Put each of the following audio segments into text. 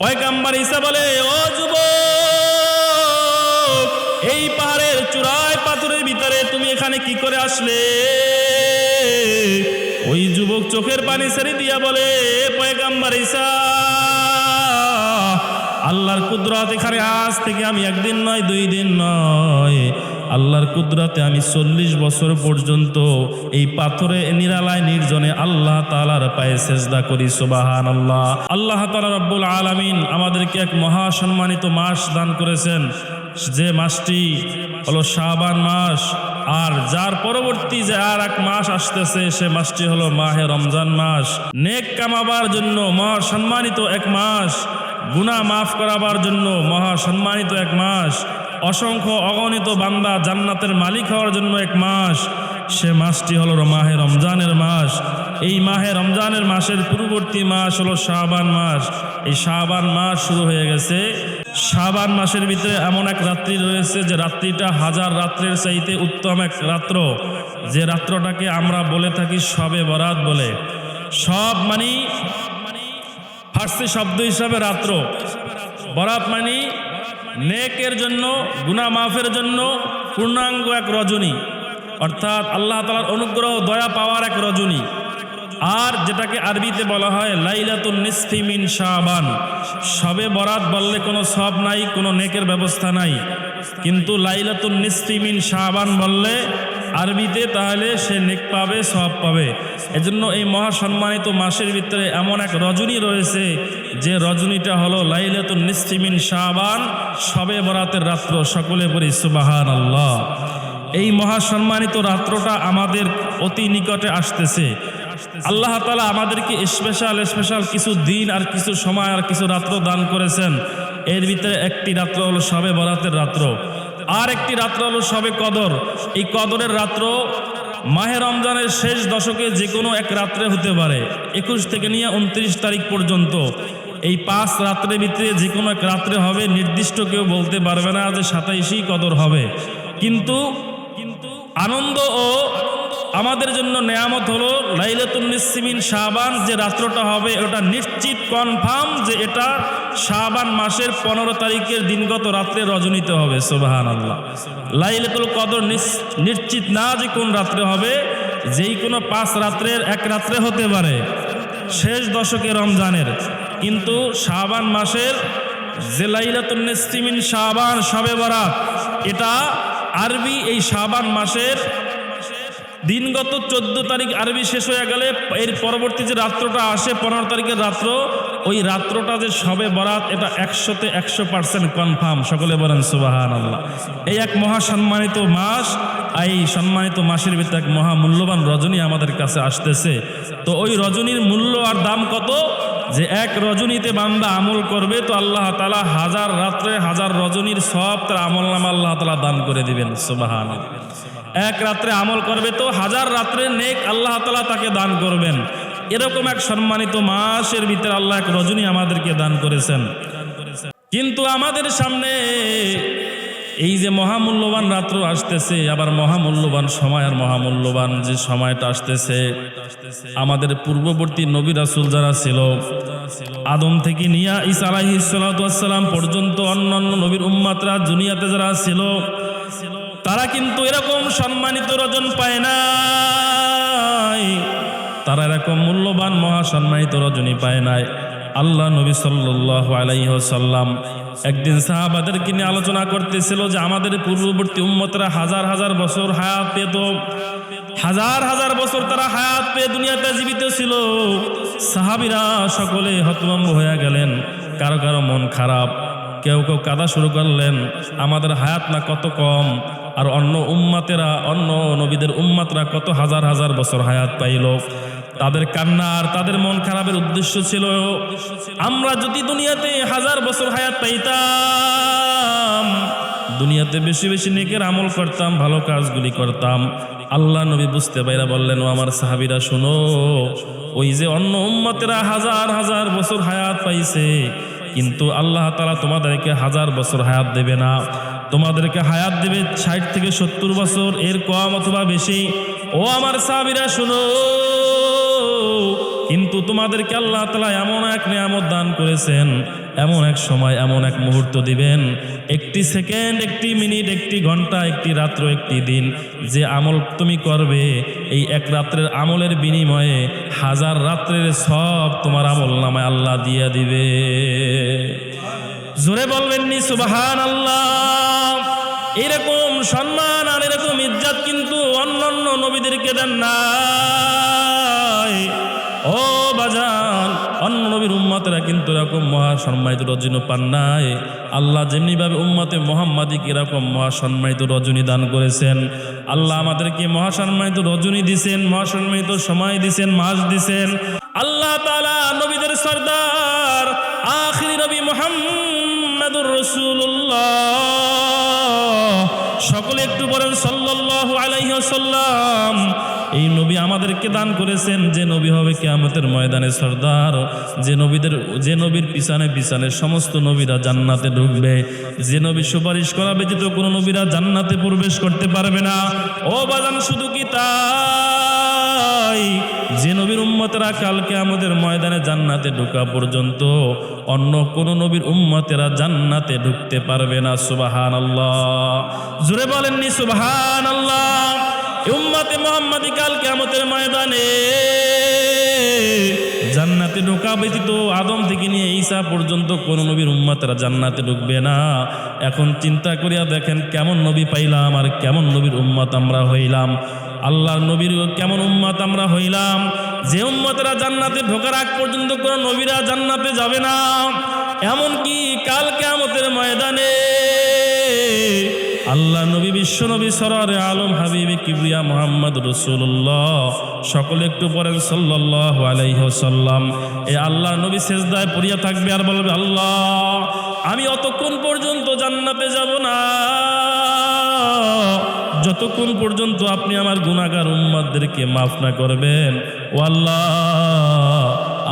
পয়গাম্বার ঈসা বলে, ও যুব এই পাহাড়ের চূড়ায় পাথরের ভিতরে তুমি এখানে কি করে আসলে? ওই যুবক চোখের পানি ছেড়ে দিয়া বলে পয়গাম্বার ঈসা, আল্লাহর কুদরত এখানে আজ থেকে আমি একদিন নয়, দুই দিন নয় আল্লাহর কুদরাতে আমি চল্লিশ বছর পর্যন্ত এই পাথরে নিরালায় নির্জনে আল্লাহ তালার পায়ে সেজদা করি সুবাহান আল্লাহ আল্লাহ তালা রব্বুল আলমিন আমাদেরকে এক মহা সম্মানিত মাস দান করেছেন। যে মাসটি হলো শাবান মাস। আর যার পরবর্তী যে আর এক মাস আসতেছে, সে মাসটি হলো মাহে রমজান মাস। নেক কামাবার জন্য মহা সম্মানিত এক মাস। গুনাহ মাফ করাবার জন্য মহা সম্মানিত এক মাস। অসংখ্য অগণিত বান্দা জান্নাতের মালিক হওয়ার জন্য এক মাস। সে মাসটি হলো মাহে রমজানের মাস। এই মাহে রমজানের মাসের পূর্ববর্তী মাস হলো শাবান মাস। এই শাবান মাস শুরু হয়ে গেছে। শাবান মাসের ভিতরে এমন এক রাত্রি রয়েছে যে রাত্রিটা হাজার রাত্রের চাইতে উত্তম এক রাত্র। যে রাত্রটাকে আমরা বলে থাকি সবে বরাত বলে। সব মানি ফার্সি শব্দ হিসাবে রাত্র। বরাত মানি নেকের জন্য গুনা মাফের জন্য পূর্ণাঙ্গ এক রজনী। অর্থাৎ আল্লাহ তালার অনুগ্রহ, দয়া পাওয়ার এক রজনী। আর যেটাকে আরবিতে বলা হয় লাইলাতুল নিসফিমিন শাহবান সবে বরাত বললে কোনো সব নাই, কোনো নেকের ব্যবস্থা নাই। কিন্তু লাইলাতুল নিসফিমিন শাহবান বললে আরবিতে তাহলে সে নেক পাবে সব পাবে। এজন্য এই মহা সম্মানিত মাসের ভিতরে এমন এক রজনী রয়েছে, যে রজনীটা হলো লাইলাতুন নিসফিমিন শাবান, সবে বরাতের রাত্র, সকলে পড়ি সুবাহান আল্লাহ এই মহা সম্মানিত রাত্রটা আমাদের অতি নিকটে আসতেছে। আল্লাহ তালা আমাদেরকে স্পেশাল স্পেশাল কিছু দিন আর কিছু সময় আর কিছু রাত্র দান করেছেন। এর ভিতরে একটি রাত্র হলো সবে বরাতের রাত্র। আর একটি রাত্র হলো সবে কদর। এই কদরের রাত্র মাহে রমজানের শেষ দশকে যে কোনো এক রাত্রে হতে পারে, একুশ থেকে নিয়ে উনত্রিশ তারিখ পর্যন্ত। এই পাঁচ রাত্রের ভিতরে যে কোনো এক রাত্রে হবে, নির্দিষ্ট কেউ বলতে পারবে না যে সাতাইশই কদর হবে। কিন্তু কিন্তু আনন্দ ও আমাদের জন্য নেয়ামত হলো লাইলাতুন্নিসমিন শাবান, যে রাত্রটা হবে ওটা নিশ্চিত কনফার্ম যে এটা শাবান মাসের পনেরো তারিখের দিনগত রাত্রে রজনীতে হবে সোবাহান আল্লাহ লাইলাতুল কদর নিশ্চিত না যে কোন রাত্রে হবে, যেই কোনো পাঁচ রাত্রের এক রাত্রে হতে পারে, শেষ দশকে রমজানের। কিন্তু শাবান মাসের যে লাইলাতুন্নিসমিন শাবান শবে বরাত, এটা আরবি এই শাবান মাসের দিনগত চোদ্দ তারিখ আরবি শেষ হয়ে গেলে এর পরবর্তী যে রাত্রটা আসে, পনেরো তারিখের রাত্র, ওই রাত্রটা যে সবে বরাত, এটা একশোতে একশো পার্সেন্ট কনফার্ম। সকলে বলেন সুবাহান আল্লাহ এই এক মহা সম্মানিত মাস, এই সম্মানিত মাসের ভিতরে এক মহা মূল্যবান রজনী আমাদের কাছে আসতেছে। তো ওই রজনীর মূল্য আর দাম কত? যে এক রজনীতে বান্দা আমল করবে, তো আল্লাহ তালা হাজার রাত্রে হাজার রজনীর সব তার আমল নাম আল্লাহ তালা দান করে দিবেন সুবাহান এক রাত্রে আমল করবে তো হাজার রাত্রে নেক আল্লাহ তালা তাকে দান করবেন। এরকম এক সম্মানিত মাসের ভিতরে আল্লাহ এক রজনী আমাদেরকে দান করেছেন। কিন্তু আমাদের সামনে এই যে মহামূল্যবান রাত্র আসতেছে, আবার মহামূল্যবান সময় আর মহামূল্যবান যে সময়টা আসতেছে, আমাদের পূর্ববর্তী নবী রাসুল যারা ছিল, আদম থেকে নিয়া ইসা আলাহিসাল্লাম পর্যন্ত অন্যান্য নবীর উম্মাতরা, দুনিয়াতে যারা ছিল তারা কিন্তু এরকম সম্মানিত রজন পায় নাই। তারা এরকম মূল্যবান মহা সম্মানিত রজনী পায় নাই। আল্লাহ নবী আলাইসাল্লাম একদিন সাহাবাদেরকে নিয়ে আলোচনা করতেছিল যে আমাদের পূর্ববর্তী উম্মতরা হাজার হাজার বছর হায়াত পেত। হাজার হাজার বছর তারা হায়াত পেয়ে দুনিয়াতে জীবিত ছিল। সাহাবিরা সকলে হতভম্ব হয়ে গেলেন। কারও কারও মন খারাপ। কেউ কেউ কাদা শুরু করলেন। আমাদের হায়াত না কত কম। আর অন্য উম্মাতেরা, অন্য নবীদের উম্মাতরা কত হাজার হাজার বছর হায়াত পাইল। তাদের কান্না আর তাদের মন খারাপের উদ্দেশ্য ছিল, আমরা যদি দুনিয়াতে হাজার বছর হায়াত পাইতাম, দুনিয়াতে বেশি বেশি নেকের আমল করতাম, ভালো কাজগুলি করতাম। আল্লাহ নবী বুঝতে পাইরা বললেন, ও আমার সাহাবিরা, শোনো, ওই যে অন্য উম্মতেরা হাজার হাজার বছর হায়াত পাইছে, কিন্তু আল্লাহ তালা তোমাদেরকে হাজার বছর হায়াত দেবে না। তোমাদেরকে হায়াত দেবে ষাট থেকে সত্তর বছর, এর কম অথবা বেশি। ও আমার সাবিরা শুনো। কিন্তু তোমাদেরকে আল্লাহ তালা এমন এক নিয়ামত দান করেছেন, এমন এক সময়, এমন এক মুহূর্ত দিবেন। একটি সেকেন্ড, একটি মিনিট, একটি ঘণ্টা, একটি রাত্র, একটি দিন যে আমল তুমি করবে, এই এক রাত্রের আমলের বিনিময়ে হাজার রাত্রের সব তোমার আমল নামায় আল্লাহ দিয়ে দিবে। জোরে বলবেননি সুবাহান আল্লাহ এরকম সম্মান আর এরকম ইজ্জাত কিন্তু অন্যান্য নবীদেরকে দেন নাই ও বাজান, অন্য নবীর উম্মতেরা কিন্তু এরকম মহা সম্মানিত রজনী পান নাই। আল্লাহ যেমনিভাবে উম্মতে মোহাম্মদিকে এরকম মহা সম্মানিত রজনী দান করেছেন। আল্লাহ আমাদেরকে মহা সম্মানিত রজনী দিছেন, মহা সময় দিছেন, মাস দিছেন। আল্লাহ তাআলা নবীদের সর্দার, আখিরি নবী মোহাম্মদুর রসুল্লাহ সকলে একটু বলেন সাল্লাল্লাহু আলাইহি ওয়াসাল্লাম। এই নবী আমাদেরকে দান করেছেন। যে নবী হবে কিয়ামতের ময়দানে সর্দার। যে নবীদের, যে নবীর পিছনে পিছনে সমস্ত নবীরা জান্নাতে ঢুকবে। যে নবী সুপারিশ করা ব্যতীত কোনো নবীরা জান্নাতে প্রবেশ করতে পারবে না। ও বাজান, শুধু কি তাই? যে নবীর উম্মতেরা কালকে আমাদের ময়দানে জান্নাতে ঢোকা পর্যন্ত অন্য কোন নবীর উম্মতেরা জান্নাতে ঢুকতে পারবে না। সুবাহান আল্লাহ জুড়ে বলেননি সুবাহান আল্লাহ উম্মতে মোহাম্মদী কাল আমাদের ময়দানে জান্নাতে ঢোকা ব্যতীত আদম থেকে নিয়ে ঈসা পর্যন্ত কোন নবীর উম্মতেরা জান্নাতে ঢুকবে না। এখন চিন্তা করিয়া দেখেন কেমন নবী পাইলাম আর কেমন নবীর উম্মত আমরা হইলাম। আল্লাহর নবীর কেমন উম্মত আমরা হইলাম। যে উম্মতেরা জান্নাতে ঢোকার আগ পর্যন্ত কোন নবীরা জান্নাতে যাবে না। এমন কি কাল কেমতের ময়দানে আল্লাহ নবী, বিশ্ব নবী, সরারে আলম, হাবিবি কিবরিয়া মোহাম্মদ রসুল্লাহ সকলে একটু পড়েন সাল্লাহ আলাইহসাল্লাম এ আল্লাহ নবী শেষদায় পড়িয়া থাকবে আর বলবে, আল্লাহ, আমি অতক্ষণ পর্যন্ত জান্নাতে যাব না। যতক্ষণ পর্যন্ত আপনি আমার গুণাগার উম্মাদদেরকে মাফ না করবেন, ও আল্লাহ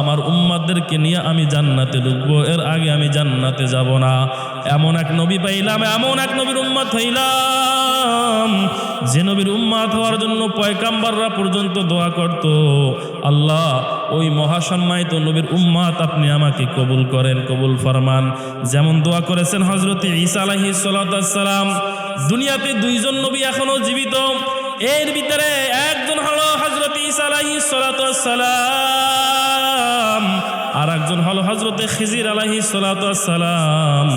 আমার উম্মাদদেরকে নিয়ে আমি জান্নাতে ঢুকবো। এর আগে আমি জান্নাতে যাব না। এমন এক নবী পাইলাম, এমন এক নবীর উম্মাদ হইলাম। যে নবীর উম্মাদ হওয়ার জন্য পয়কাম্বাররা পর্যন্ত দোয়া করত, আল্লাহ, ওই মহাসম্মানিত নবীর উম্মাদ আপনি আমাকে কবুল করেন, কবুল ফরমান। যেমন দোয়া করেছেন হজরত ঈসা আলাহি সালাম দুনিয়াতে দুইজন নবী এখনও জীবিত। এর ভিতরে একজন হলো হজরত ঈসা আলাহি সালাম একজন হলো হজরতে খিজির আলাহি সালাম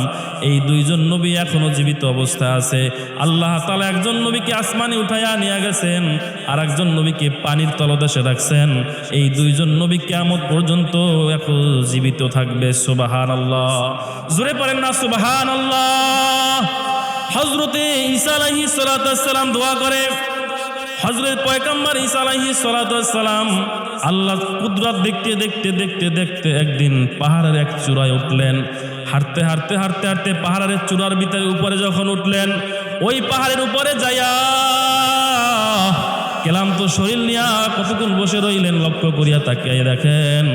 এই দুইজন নবী এখনও জীবিত অবস্থা আছে। আল্লাহ তালা একজন নবীকে আসমানে উঠাইয়া নিয়ে গেছেন আর একজন নবীকে পানির তলদেশে রাখছেন। এই দুইজন নবী কেমন পর্যন্ত এখন জীবিত থাকবে সুবাহান আল্লাহ জোরে পড়েন না সুবাহান আল্লাহ হজরতে ঈসা আলাহি সালাম দোয়া করে হজরত পয়কাম্বার ঈসা আলাইহি সালাম আল্লাহ কুদরত দেখতে দেখতে দেখতে দেখতে একদিন পাহাড়ের এক চূড়ায় উঠলেন। হাঁটতে হাঁটতে হাঁটতে হাঁটতে পাহাড়ের চূড়ার ভিতরে উপরে যখন উঠলেন, ওই পাহাড়ের উপরে যাইয়া তো শরীর নিয়া কতক্ষণ বসে রইলেন লক্ষ্য করিয়া তাকিয়ে দেখেন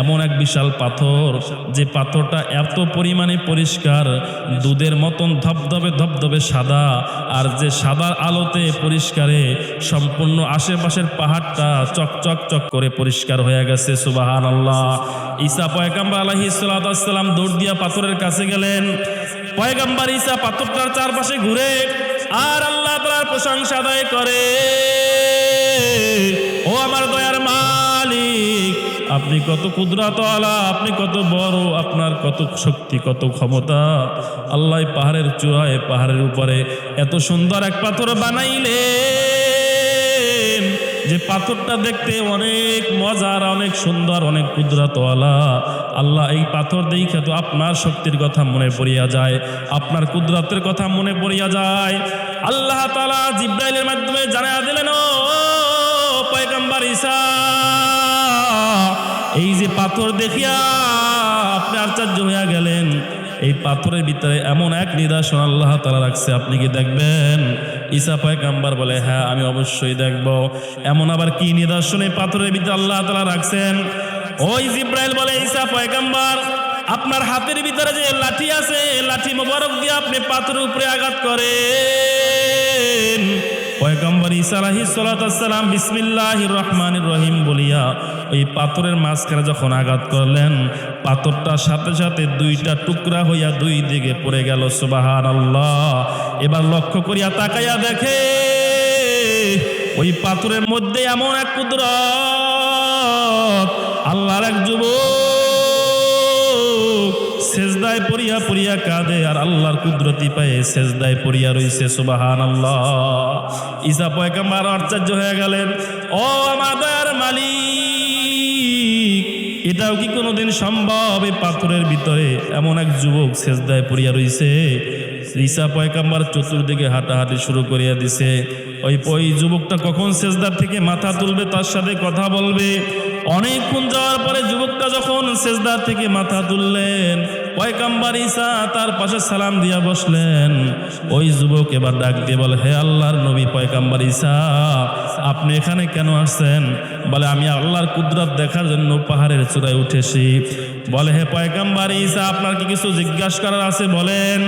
এমন এক বিশাল পাথর যে পাথরটা এত পরিমাণে পরিষ্কার, দুধের মতন ধবধবে ধবধবে সাদা, আর যে সাদার আলোতে পরিষ্কারে, সম্পূর্ণ আশেপাশের পাহাড়টা চকচক চক করে পরিষ্কার হয়ে গেছে সুবাহান আল্লাহ ঈসা পয়গাম্বা আলহি সাল্লাম দৌড় দিয়া পাথরের কাছে গেলেন। পয়গাম্বার ঈসা পাথরটার চারপাশে ঘুরে, আর আল্লাহ তালার প্রশংসা আদায় করে, ও আমার দয়ার মালিক আপনি কত কুদরাত আলা, আপনি কত বড়, আপনার কত শক্তি, কত ক্ষমতা। আল্লাহ পাহাড়ের চূড়ায়, পাহাড়ের উপরে এত সুন্দর এক পাথর বানাইলে যে পাথরটা দেখতে অনেক মজার, অনেক সুন্দর, অনেক কুদরাতওয়ালা আল্লাহ এই পাথর দেখে তো আপনার শক্তির কথা মনে পড়িয়া যায়, আপনার কুদরাতের কথা মনে পড়িয়া যায়। আল্লাহ তালা জিব্রাইলের মাধ্যমে জানা দিলেন, ও পয়গম্বর ঈসা এই যে পাথর দেখিয়া আপনি আশ্চর্য হইয়া গেলেন, এই পাথরের ভিতরে এমন এক নিদর্শন আল্লাহ তালা রাখছে, আপনি কি দেখবেন? ঈসা পয়গাম্বার বলে হ্যাঁ আমি অবশ্যই দেখব। এমন আবার কি নিদর্শন এই পাথরের ভিতরে আল্লাহ তালা রাখছেন? ওই জিব্রাইল বলে, ঈসা পয়গাম্বার, আপনার হাতের ভিতরে যে লাঠি আছে লাঠি মোবারক দিয়ে আপনি পাথরের উপরে আঘাত পয়গম্বর ঈসা আলাইহিস সালাম বিসমিল্লাহ রহমানির রহিম বলিয়া ওই পাথরের মাঝখানে যখন আঘাত করলেন পাথরটা সাথে সাথে দুইটা টুকরা হইয়া দুই দিকে পড়ে গেল। সুবাহান আল্লাহ এবার লক্ষ্য করিয়া তাকাইয়া দেখে, ওই পাথরের মধ্যে এমন এক কুদরত, আল্লাহর এক যুবক সেজদায় পড়িয়া পড়িয়া কাঁদে আর আল্লাহর কুদরতি পায়ে সেজদায় পড়িয়া রইছে সুবাহান আল্লাহ ঈসা পয়গাম্বার আশ্চর্য হয়ে গেলেন, ও আমার দয়ার মালিক, এটাও কি কোনোদিন সম্ভব? এই পাথরের ভিতরে এমন এক যুবক সেজদায় পড়িয়া রইছে। ঈসা পয়গাম্বার চতুর্দিকে হাঁটাহাঁটি শুরু করিয়া দিছে। ওই ওই যুবকটা কখন সেজদার থেকে মাথা তুলবে? তার সাথে কথা বলবে। অনেকক্ষণ যাওয়ার পরে যুবকটা যখন সেজদার থেকে মাথা তুললেন পয়কাম্বার ঈসা তার পাশে সালাম দিয়া বসলেন। ওই যুবক এবার ডাক দিয়ে বলে, হে আল্লাহর নবী পয়কাম্বার ঈসা, আপনি এখানে কেন আসছেন? বলে, আমি আল্লাহর কুদরত দেখার জন্য পাহাড়ের চূড়ায় উঠেছি। বলে, হে পয়কাম্বার ঈসা, আপনার কি কিছু জিজ্ঞাসা করার আছে? বলেন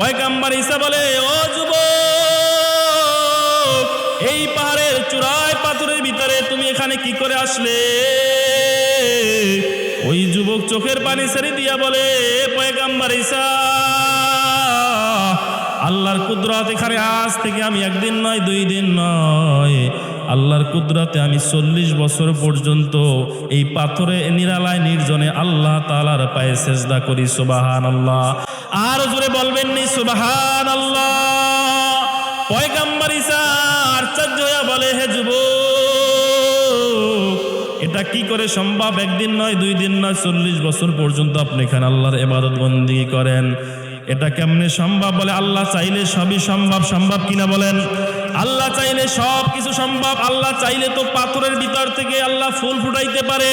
পয়কাম্বার ঈসা বলে, ও যুবক, এই পাহাড়ের চূড়ায় পাথরের ভিতরে তুমি এখানে কি করে আসলে? ওই যুবক চোখের পানি ছেড়ে দিয়া বলে পয়গাম্বার ঈসা, আল্লাহর কুদরত এখানে আজ থেকে আমি একদিন নয়, দুই দিন নয়। আল্লাহর কুদরতে আমি চল্লিশ বছর পর্যন্ত এই পাথরে নিরালায় নির্জনে আল্লাহ তালার পায়ে সেজদা করি সুবাহান আল্লাহ আর জোরে বলবেন নি সুবাহান আল্লাহ পয়গাম্বার ঈসা আশ্চর্য বলে, হে যুবক এটা কি করে সম্ভব? একদিন নয়, দুই দিন নয়, চল্লিশ বছর পর্যন্ত আপনি এখানে আল্লাহর এবাদত বন্দি করেন। এটা কেমনে সম্ভব বলে? আল্লাহ চাইলে সবই সম্ভব। সম্ভব কিনা বলেন? আল্লাহ চাইলে সব কিছু সম্ভব। আল্লাহ চাইলে তো পাথরের ভিতর থেকে আল্লাহ ফুল ফুটাইতে পারে।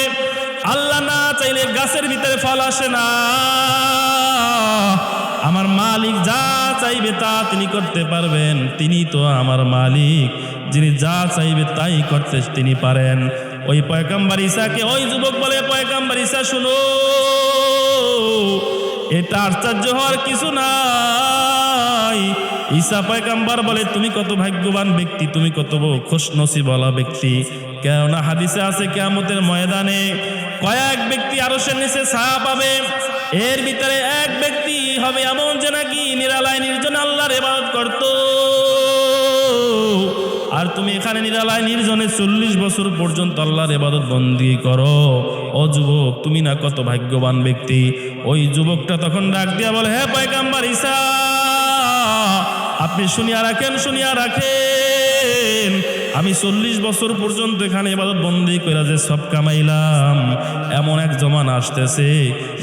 আল্লাহ না চাইলে গাছের ভিতরে ফল আসে না। আমার মালিক যা চাইবে তা তিনি করতে পারবেন। তিনি তো আমার মালিক। যিনি যা চাইবে তাই করতে তিনি পারেন। ওই পয়কাম্বার ঈশাকে, ওই যুবক বলে পয়কাম্বার ঈশা, শুনো, এটা আশ্চর্য হওয়ার কিছু নাই। ঈসা পয়কাম্বার বলে, তুমি কত ভাগ্যবান ব্যক্তি, তুমি কত খুশনসি বলা ব্যক্তি। কেননা হাদিসে আছে, কেয়ামতের ময়দানে কয়েক ব্যক্তি আরও সে নিচে ছায়া পাবে। এর ভিতরে এক ব্যক্তি হবে এমন যে নাকি নিরালায় নির্জন আল্লাহর এবাদত করত। আর তুমি এখানে নিরালায় নির্জনে চল্লিশ বছর পর্যন্ত আল্লাহর এবাদত বন্দি করো। ও যুবক, তুমি না কত ভাগ্যবান ব্যক্তি। ওই যুবকটা তখন ডাক দিয়া বলে হ্যাঁ পায়গাম্বার ইসা আপনি শুনিয়া রাখেন শুনিয়া রাখেন। আমি চল্লিশ বছর পর্যন্ত এখানে এবাদত বন্দি করে যে সব কামাইলাম, এমন এক জমান আসতেছে,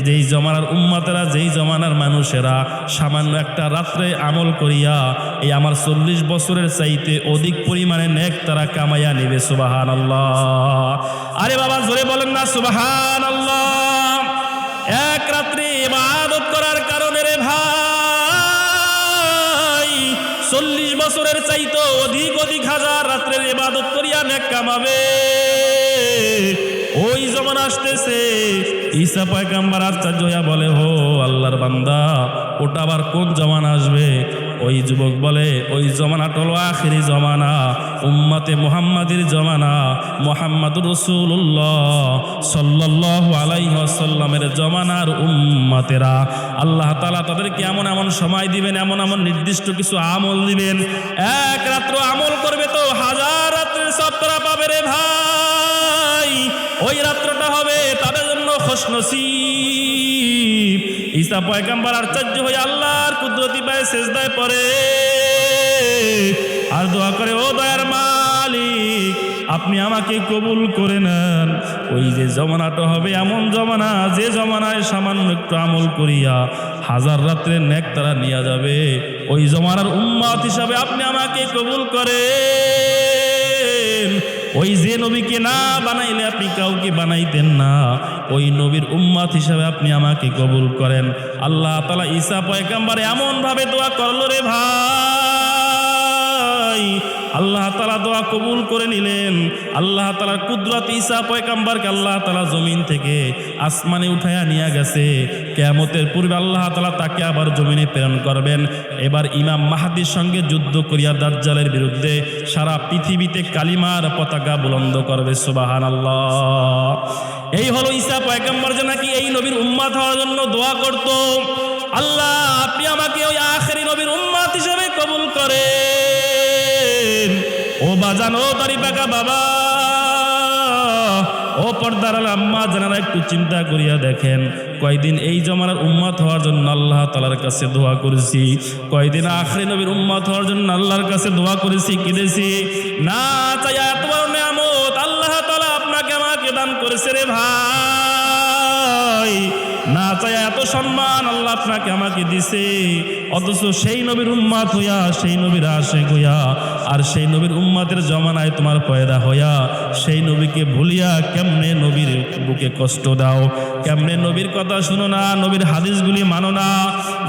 যেই জমানার উম্মাতেরা, যেই জমানার মানুষেরা সামান্য একটা রাত্রে আমল করিয়া এই আমার চল্লিশ বছরের চাইতে অধিক পরিমাণে নেক তারা কামাইয়া নিবে সুবাহান আল্লাহ আরে বাবা, জোরে বলেন না সুবাহান আল্লাহ এক রাত্রে ইবাদত চল্লিশ বছরের চাইতো অধিক অধিক হাজার রাত্রের ইবাদত করিয়া নেক কামাবে। ওই যখন আসতেছে। ঈসা পয়গাম্বার আশ্চর্য বলে, হো আল্লাহর বান্দা, ওটা আবার কোন জমান আসবে? ওই যুবক বলে, ওই জমানা হলো আখেরি জমানা, উম্মাতে মুহাম্মাদির জমানা, মোহাম্মদুর রসুল্লাহ সাল্লাহ আলাইসাল্লামের জমানার উম্মাতেরা। আল্লাহ তালা তাদেরকে এমন এমন সময় দিবেন, এমন এমন নির্দিষ্ট কিছু আমল দিবেন। এক রাত্র আমল করবে তো হাজার রাত্রের সব পাবে রে ভাই। ওই রাত্রটা হবে তাদের জন্য খোশনসিব। ঈসা পয়গাম্বার আশ্চর্য হয়ে আল্লাহর কুদরতি পায়ে শেষদায় পরে আর দোয়া করে, ও দয়ার মালিক, আপনি আমাকে কবুল করে নেন। ওই যে জমানাটা হবে এমন জমানা, যে জমানায় সামান্য একটু আমল করিয়া হাজার রাত্রে নেক তারা নিয়ে যাবে। ওই জমানার উম্মাত হিসাবে আপনি আমাকে কবুল করেন। ওই যে নবীকে না বানাইলে আপনি কাউকে বানাইতেন না। ওই নবীর উম্মাত হিসাবে আপনি আমাকে কবুল করেন। আল্লাহ তালা ঈসা পয়গাম্বার এমন ভাবে দোয়া করল রে ভাই। আল্লাহ তালা দোয়া কবুল করে নিলেন। আল্লাহ তালার কুদরত ঈসা পয়কাম্বারকে আল্লাহ তালা জমিন থেকে আসমানে উঠাইয়া নিয়ে গেছে। কেয়ামতের পূর্বে আল্লাহ তালা তাকে আবার জমিনে প্রেরণ করবেন। এবার ইমাম মাহাদির সঙ্গে যুদ্ধ করিয়া দাজ্জালের বিরুদ্ধে সারা পৃথিবীতে কালিমার পতাকা বুলন্দ করবে সুবাহান আল্লাহ এই হলো ঈসা পয়গাম্বর যে নাকি এই নবীর উম্মাত হওয়ার জন্য দোয়া করত। আল্লাহ, আপনি আমাকে ওই আখেরি নবীর উম্মাত হিসেবে কবুল করেন। ও বাজান দাড়ি পাকা বাবা, ও পর্দার আম্মা, জানারা একটু চিন্তা করিয়া দেখেন, কয়দিন এই জমানার উম্মাত হওয়ার জন্য আল্লাহ তালার কাছে দোয়া করেছি, কয়দিন আখরি নবীর উম্মাত হওয়ার জন্য আল্লাহর কাছে দোয়া করেছি, কেঁদেছি, না চাই এত বড় দান করেছে রে ভাই। না চাই এত সম্মান আল্লাহ আপনাকে আমাকে দিছে। অথচ সেই নবীর উম্মাত হইয়া, সেই নবীর আশেক হইয়া, আর সেই নবীর উম্মাতের জমানায় তোমার পয়দা হইয়া, সেই নবীকে ভুলিয়া কেমনে নবীর বুকে কষ্ট দাও? কেমনে নবীর কথা শুনো না, নবীর হাদিসগুলি মানো না?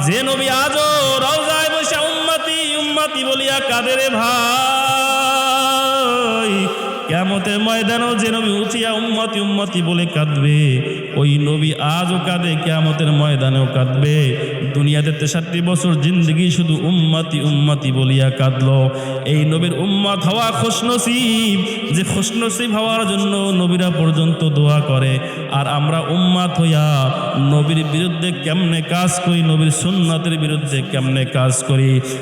যে নবী আজও রওজায় বসে উম্মাতি উম্মাতি বলিয়া কাদের ভাই। কেমতের ময়দানও যে নবী উঠিয়া উম্মতি উম্মতি বলে কাঁদবে, ওই নবী আজও কাঁদে কেমতের ময়দানেও কাঁদবে। দুনিয়াতে তেষট্টি বছর জিন্দগি শুধু উম্মতি উম্মতি বলিয়া কাঁদল। এই নবীর উম্মত হওয়া খুশনসিব, যে খুশনসিব হওয়ার জন্য নবীরা পর্যন্ত দোয়া করে। আর আমরা উম্মাত হইয়া নবীর বিরুদ্ধে কেমনে কাজ করি, নবীর সুন্নাতের বিরুদ্ধে কেমনে কাজ করি?